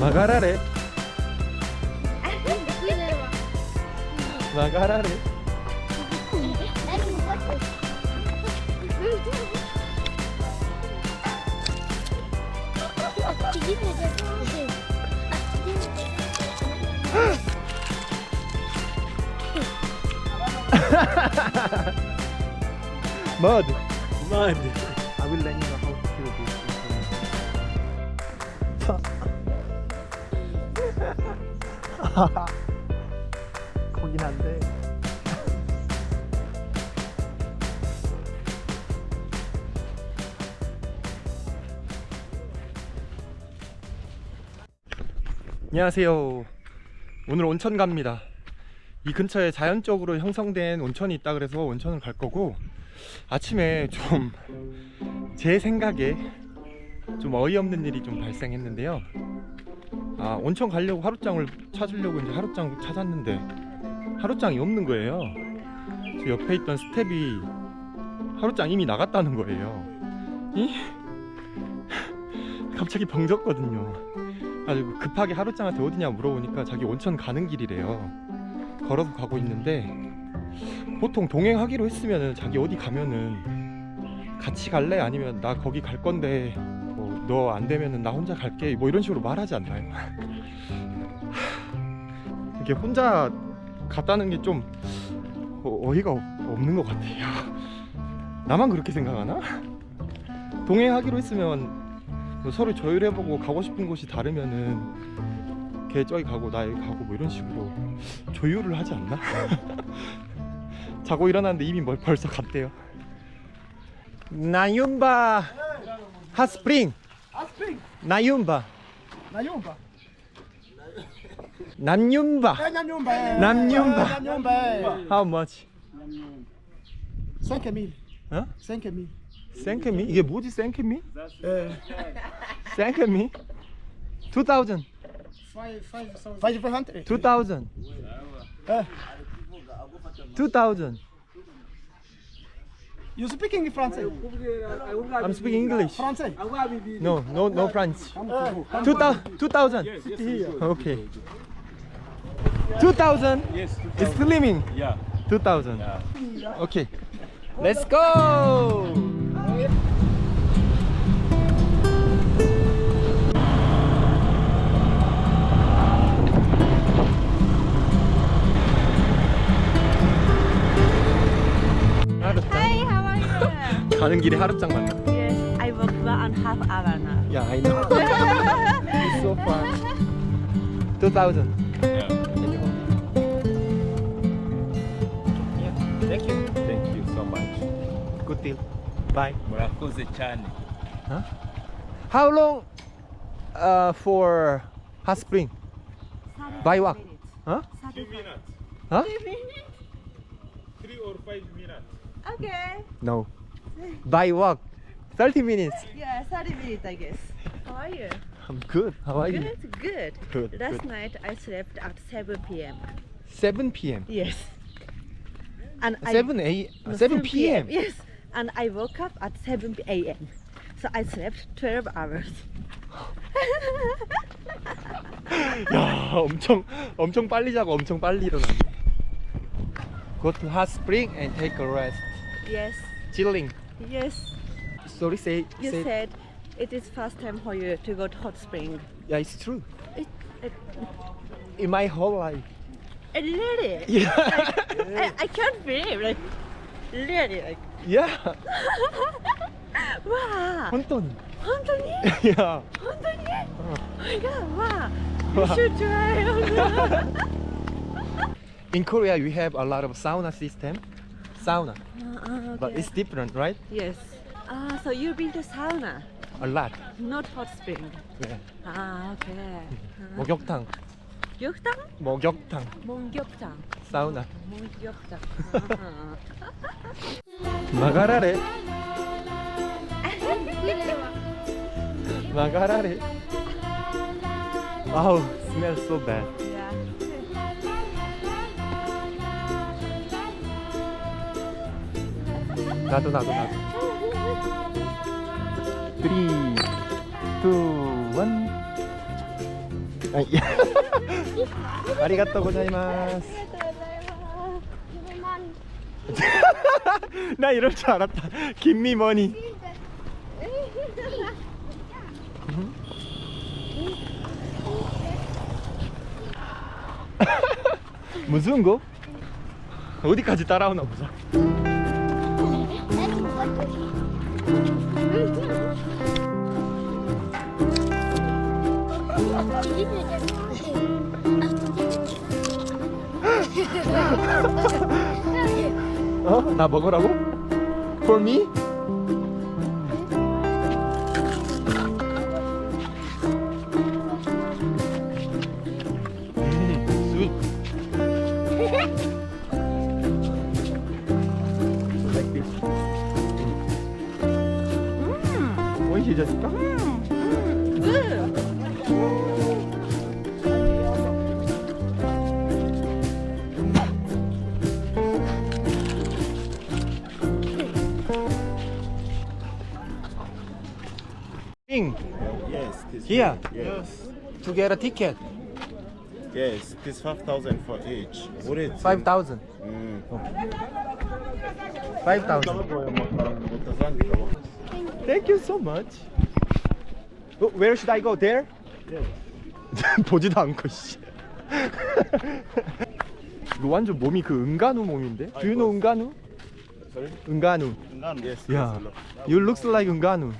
마가라레 마가라레 mud mud I will let you know how to 거긴 한데. 안녕하세요. 오늘 온천 갑니다. 이 근처에 자연적으로 형성된 온천이 있다 그래서 온천을 갈 거고 아침에 좀 제 생각에 좀 어이없는 일이 좀 발생했는데요 아 온천 가려고 하루장을 찾으려고 이제 하루장 찾았는데 하루장이 없는 거예요. 저 옆에 있던 스텝이 하루장 이미 나갔다는 거예요. 이? 갑자기 병졌거든요. 가지고 급하게 하루장한테 어디냐 물어보니까 자기 온천 가는 길이래요. 걸어서 가고 있는데 보통 동행하기로 했으면은 자기 어디 가면은 같이 갈래? 아니면 나 거기 갈 건데 뭐 너 안 되면은 나 혼자 갈게 뭐 이런 식으로 말하지 않나요? 이게 혼자 갔다는 게 좀 어이가 없- 없는 것 같아요. 나만 그렇게 생각하나? 동행하기로 했으면 뭐 서로 조율해보고 가고 싶은 곳이 다르면은 걔 저기 가고 나 여기 가고 뭐 이런 식으로 조율을 하지 않나? 자고 일어났는데 이미 멀- 벌써 갔대요. 나윤바 핫스프링 나윤바 Nayumba. 남윤바 Eh. Nanyumba. Eh, Nanyumba. How much? 5 mil. 어? 5 mil. 생케미? 이게 뭐지 생케미? Eh, 생케미? 2000 500. 2000 Eh, 2000 you speaking Francais? I'm speaking English Francais? No no no French Eh, 2000 2000 Okay 2000 Yes, is slimming yeah. 2000 Okay Let's go 가는 길에 하루짱 만나 yes, I work one and a half hour now. Yeah, I know. it's so far. 2000. Yeah. Can you hold it? Yeah. Thank you. Thank you so much. Good deal. Bye. Murakoze cyane. How long uh, for hot spring? By walk? Huh? Two minutes. Huh? Three or five minutes. Okay. No. By walk. 30 minutes. Yeah, 30 minutes, I guess. How are you? I'm good. How are you? Good, good. Good, Last good. night I slept at 7 p.m. 7 p.m. Yes. And I 7 a no, 7 p.m. Yes. And I woke up at 7 a.m. So I slept 12 hours. 야, 엄청 엄청 빨리 자고 엄청 빨리 일어나네. Go to hot spring and take a rest. yes. Chilling. Yes. Sorry, say. You say, said it is first time for you to go to hot spring. Yeah, it's true. It, it, In my whole life. Really? Yeah. Like, I, I, can't believe like really like. Yeah. わあ。本当に。本当に。いや。本当に。いや、わあ。You ah. should try. In Korea, we have a lot of sauna system Sauna, uh, but it's different, right? yes ah so you been to sauna A lot. not hot spring Yeah. ah okay 목욕탕, 목욕탕 목욕탕, 목욕탕 사우나. 목욕탕 마가라레. 마가라레. Wow, smells so bad. 나도 나도 나도. 3, 2, 1. 아리가또 고자이마스. 나 이럴 줄 알았다. 김미머니. 무슨 거? 어디까지 따라오나 보자. 어? 나 먹으라고? For me? Ing, Yes, this Here. Yes. to get a ticket, Yes, this five thousand for each. What is 5,000. Mm. 5,000. Thank you so much. 어, where should I go? There? 보지도 않고 씨. 이거 완전 몸이 그 은간우 몸인데? Do you know 은간우? Sorry? 은간우. Yes. Yeah. yes, You looks like 은간우.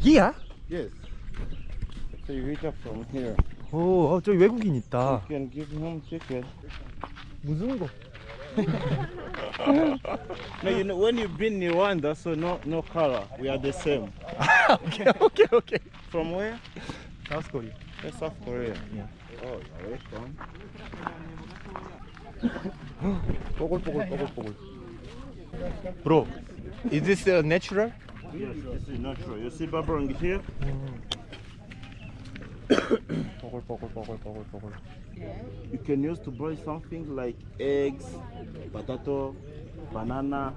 Here? Yes. So you reach up from here. 오, 어, 저기 외국인 있다. You can give him ticket. 무슨 거? No, you know when you've been in Rwanda, so no no color. We are the same. 오케이, 오케이, 오케이. From where? South Korea. Uh, South Korea. Yeah. Oh, you're welcome. 뽀글뽀글 뽀글뽀글. Bro, is this uh, natural? Yes, this natural. You see babarang here? You can use to boil something like eggs, potato, banana.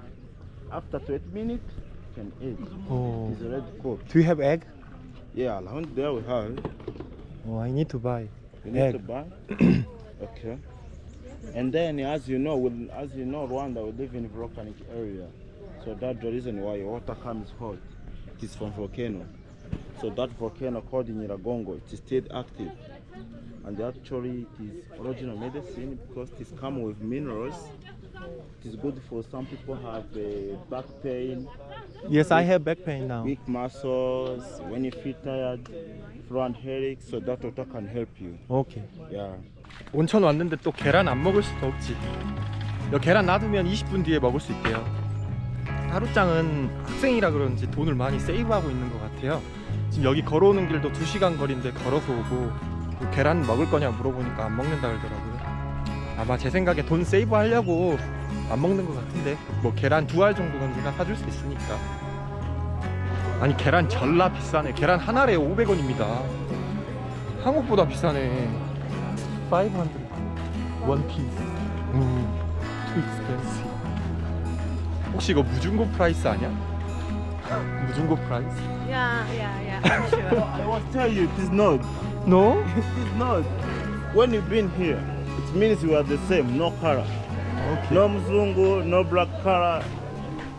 After 20 minutes, you can eat. Oh. It's already cooked. Do you have egg? Yeah, around there we have. Oh, I need to buy. You need to buy? okay. And then, as you know, as you know, Rwanda, we live in a volcanic area. so that's the reason why water comes hot. It is from volcano. So that volcano called Nyiragongo, it is still active, and actually it is original medicine because it is come with minerals. It is good for some people have uh, back pain, Yes, I have back pain now. weak muscles, when you feel tired, front headache. So that water can help you. 오케이. Yeah. 온천 왔는데 또 계란 안 먹을 수도 없지. 여 계란 놔두면 20분 뒤에 먹을 수 있대요. 하루짱은 학생이라 그런지 돈을 많이 세이브하고 있는 것 같아요. 지금 여기 걸어오는 길도 2시간 거리인데 걸어서 오고 뭐 계란 먹을 거냐 물어보니까 안 먹는다 그러더라고요. 아마 제 생각에 돈 세이브 하려고 안 먹는 것 같은데 뭐 계란 두 알 정도는 내가 사줄 수 있으니까. 아니 계란 전라 비싸네. 계란 한 알에 500원입니다. 한국보다 비싸네. 500 one piece. 음 too expensive 혹시 이거 무중고 프라이스 아니야? 무중고 프라이스? Yeah, yeah, yeah, I'm sure. I was telling you, it is not. No? It is not. When you've been here, it means you are the same, no color. 오케이 No Mzungu, no black color.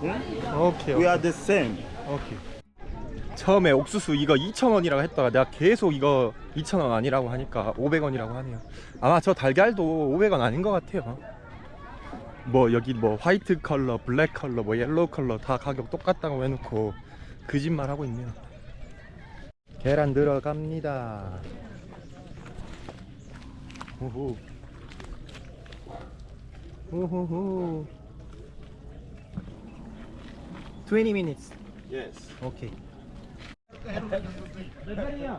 Hmm? 오케이 We are the same. 오케이. 처음에 옥수수 이거 2,000원이라고 했다가 내가 계속 이거 2,000원 아니라고 하니까 500원이라고 하네요. 아마 저 달걀도 500원 아닌 것 같아요. 뭐 여기 뭐 화이트 컬러, 블랙 컬러, 뭐 옐로우 컬러 다 가격 똑같다고 해놓고 거짓말 하고 있네요. 계란 들어갑니다. 호호. 호호호. 20 minutes. Yes. Okay.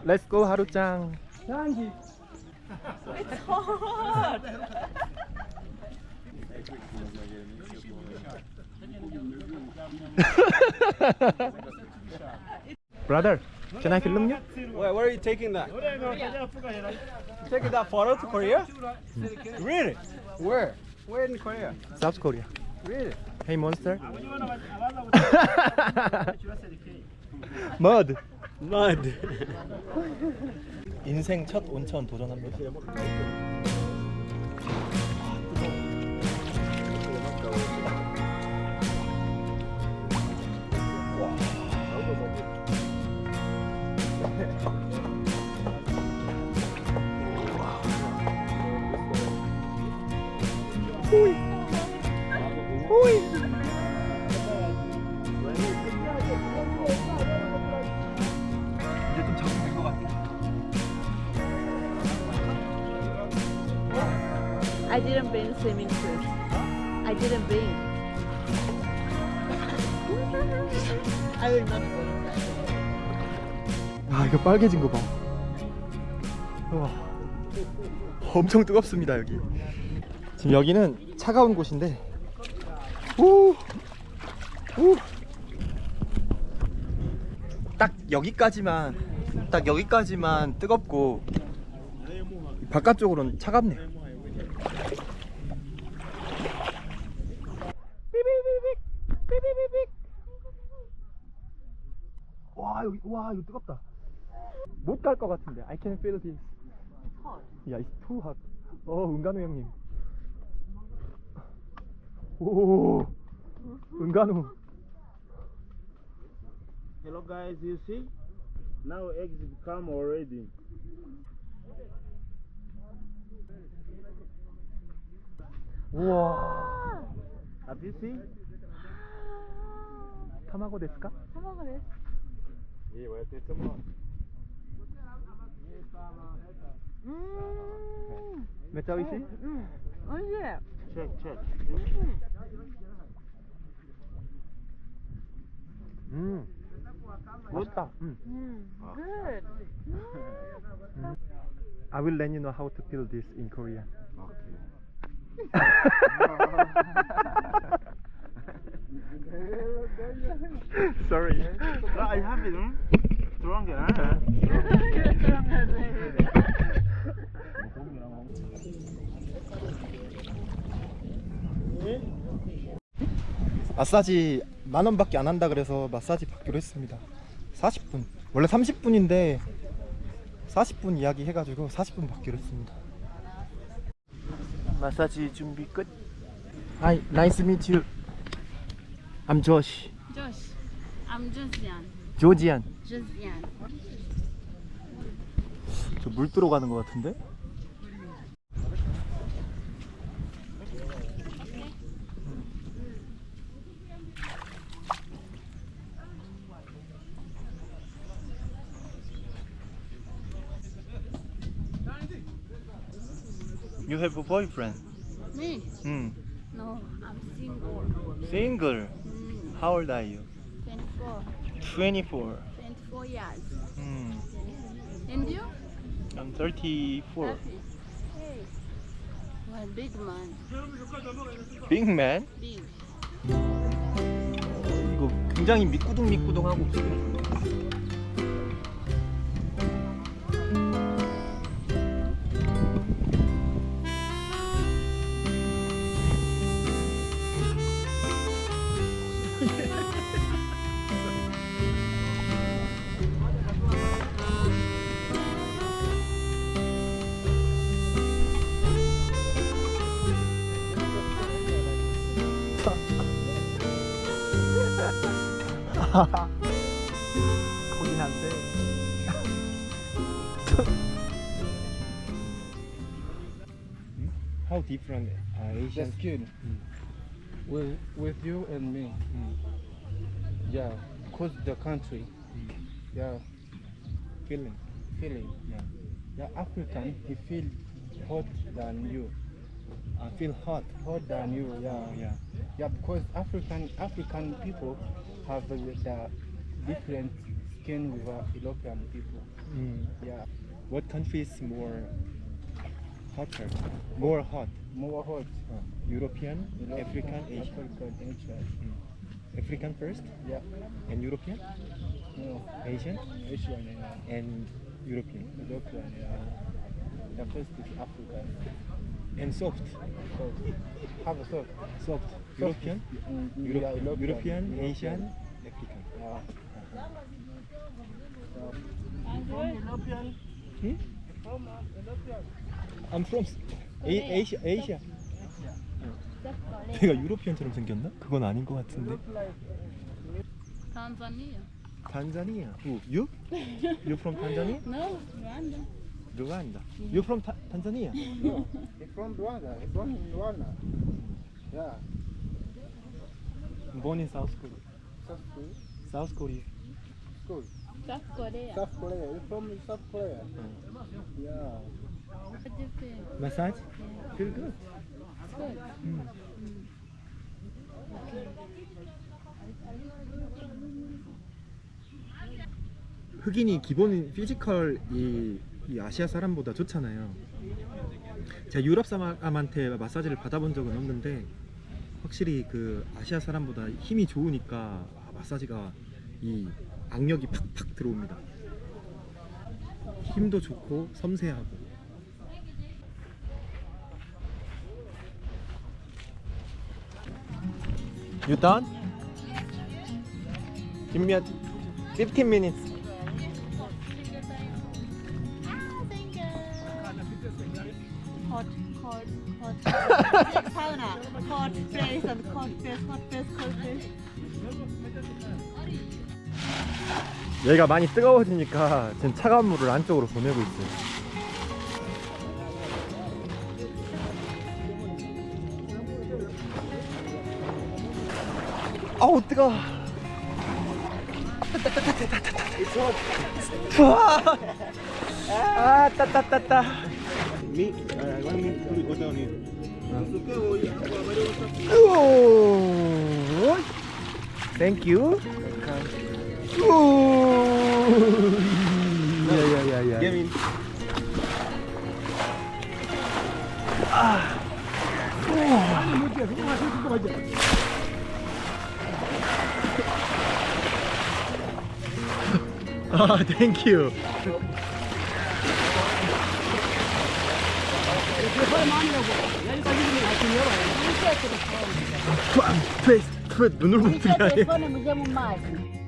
Let's go 하루짱. Brother, can I film you? Where, where are you taking that? taking that photo to Korea? Really? Where? Where in Korea? South Korea. Really? Hey monster. Mud. Mud. 인생 첫 온천 도전합니다. 이제 I didn't bring swimming pool. I didn't bring. I will not go. 아 이거 빨개진 거 봐. 우와. 엄청 뜨겁습니다 여기. 지금 여기는 차가운 곳인데. 오. 오. 딱 여기까지만 딱 여기까지만 뜨겁고 바깥쪽으로는 차갑네. 와 여기 와 이거 뜨겁다. 못 갈 것 같은데. I can feel this. 야, it's too hot. 어, 은간우 형님. 오, 은간우. Hello guys, you see? Now eggs become already. 우와. Have you seen? 타마고 데스까? 음, 메짜오이시? 음, 맛있어. Check, check. 음. 맛있다. 음. 음, good. I will let you know how to feel this in Korea. Sorry. I have it, huh? Stronger, huh? 마사지 만 원밖에 안 한다 그래서 마사지 받기로 했습니다. 40분. 원래 30분인데 40분 이야기 해가지고 40분 받기로 했습니다. 마사지 준비 끝. Hi, nice to meet you. I'm Josh. Josh, I'm Josian. 조지안. Josian. 저 물 들어가는 것 같은데? You have a boyfriend? Me? Hmm. No, I'm single. Single. Mm, How old are you? 24. 24. 24 years. Hmm. And you? I'm 34. Happy. Hey. Well, big man. Big man? Big. 이거 굉장히 미꾸둥 미꾸둥하고 지금 거긴 한데 How different uh, Asian That's good. With with you and me. Yeah, cause the country. Yeah, feeling? feeling. Yeah. Yeah, African he feel hot than you. I feel hot. Hot than you. Yeah, yeah. yeah. Because African African people have the, the different skin with uh, European people. Mm. Yeah, What country is more hotter? More hot? more hot. Uh, European, Europe- African, Asian. African, Asian. African first, Yeah, and European, no, Asian, Asian and and European. European. Yeah. The first is African. And soft, So have a soft. soft. European, Mm, Euro- yeah, European, European, Asian, African. Yeah. European, I'm from A, Asia, Asia. 내가 유로피언처럼 생겼나? 그건 아닌 것 같은데. Tanzania. Tanzania. Who? You? You from Tanzania? No, Rwanda. Rwanda. You from Ta- Tanzania? He's from Rwanda. He's from Rwanda. Yeah. Born in South Korea. South Korea. South Korea. School. South Korea. South Korea. You're from South Korea. Yeah. What do you feel? Massage? Feel good. It's good. 흑인이 기본 피지컬 이, 이 아시아 사람보다 좋잖아요. 제가 유럽 사람한테 마사지를 받아본 적은 없는데 확실히 그 아시아 사람보다 힘이 좋으니까 아, 마사지가 이 악력이 팍팍 들어옵니다. 힘도 좋고 섬세하고. You done? Give me a 15 minutes. Place and cold place. 여기가 많이 뜨거워지니까 지금 차가운 물을 안쪽으로 보내고 있어요. 아우 뜨거. 아 따따따따. Uh, down here. 오. Thank you. 오. 야야야야. Get in. 아, thank you. 페이스, 페이스, 눈을 못 뜨게 하 telefono, telefono usiamo un mazzo.